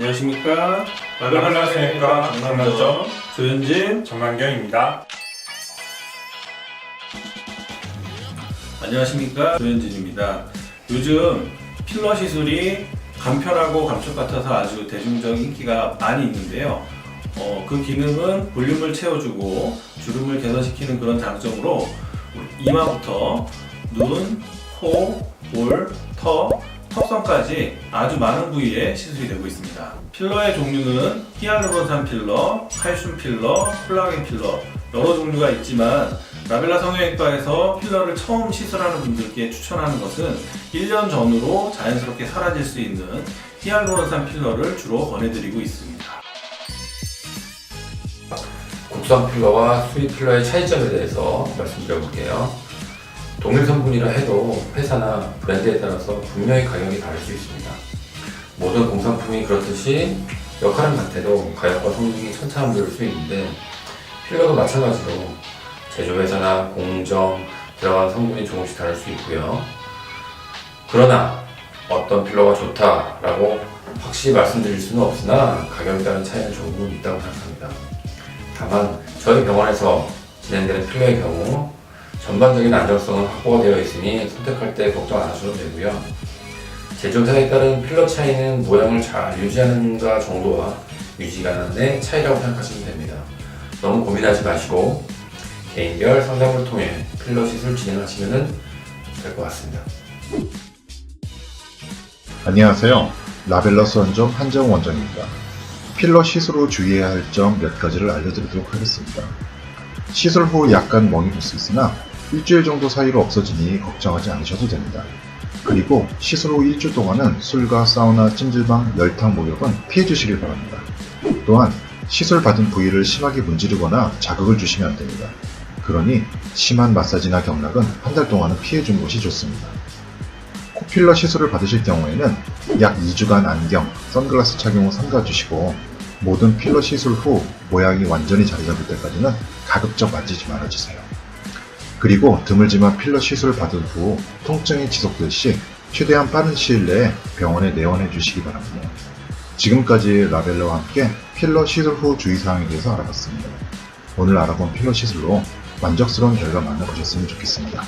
안녕하십니까. 안녕하십니까. 정남정 조현진. 정만경입니다. 안녕하십니까. 조현진입니다. 요즘 필러 시술이 간편하고 감촉 같아서 아주 대중적 인기가 많이 있는데요. 어, 그 기능은 볼륨을 채워주고 주름을 개선시키는 그런 장점으로 이마부터 눈, 코, 볼, 터, 턱선까지 아주 많은 부위에 시술이 되고 있습니다. 필러의 종류는 히알루론산 필러, 칼슘 필러, 콜라겐 필러 여러 종류가 있지만 라벨라 성형외과에서 필러를 처음 시술하는 분들께 추천하는 것은 1년 전으로 자연스럽게 사라질 수 있는 히알루론산 필러를 주로 권해드리고 있습니다. 국산 필러와 수입 필러의 차이점에 대해서 말씀드려볼게요. 동일 성분이라 해도 회사나 브랜드에 따라서 분명히 가격이 다를 수 있습니다. 모든 공산품이 그렇듯이 역할은 같아도 가격과 성능이 천차만별일 수 있는데 필러도 마찬가지로 제조회사나 공정, 들어간 성분이 조금씩 다를 수 있고요. 그러나 어떤 필러가 좋다라고 확실히 말씀드릴 수는 없으나 가격에 따른 차이는 조금은 있다고 생각합니다. 다만 저희 병원에서 진행되는 필러의 경우 전반적인 안정성은 확보가 되어 있으니 선택할 때 걱정 안 하셔도 되고요. 제조사에 따른 필러 차이는 모양을 잘 유지하는가 정도와 유지간의 차이라고 생각하시면 됩니다. 너무 고민하지 마시고 개인별 상담을 통해 필러 시술 진행하시면 될 것 같습니다. 안녕하세요. 라벨러스 원점 한정 원장입니다. 필러 시술 후 주의해야 할 점 몇 가지를 알려드리도록 하겠습니다. 시술 후 약간 멍이 들수 있으나 일주일 정도 사이로 없어지니 걱정하지 않으셔도 됩니다. 그리고 시술 후 일주 동안은 술과 사우나, 찜질방, 열탕 목욕은 피해 주시길 바랍니다. 또한 시술 받은 부위를 심하게 문지르거나 자극을 주시면 안 됩니다. 그러니 심한 마사지나 경락은 한 달 동안은 피해 주는 것이 좋습니다. 코필러 시술을 받으실 경우에는 약 2주간 안경, 선글라스 착용 후 삼가주시고 모든 필러 시술 후 모양이 완전히 자리 잡을 때까지는 가급적 만지지 말아주세요. 그리고 드물지만 필러 시술 받은 후 통증이 지속될 시 최대한 빠른 시일 내에 병원에 내원해 주시기 바랍니다. 지금까지 라벨러와 함께 필러 시술 후 주의사항에 대해서 알아봤습니다. 오늘 알아본 필러 시술로 만족스러운 결과 만나보셨으면 좋겠습니다.